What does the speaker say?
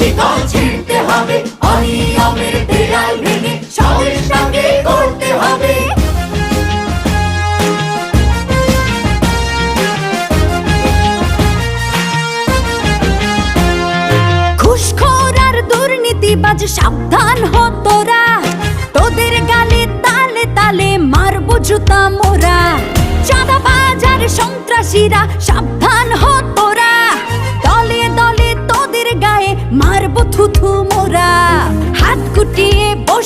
শিকল ছিঁড়তে হবে। অনিয়মের দেয়াল ভেঙে সাহসটাকে করতে হবে। ঘুষখোর আর দুর্নীতিবাজ, সাবধান তোদের গালে তালে তালে মারবো জুতা মোরা। চাঁদা বাজার সন্ত্রাসীরা, সাবধান হত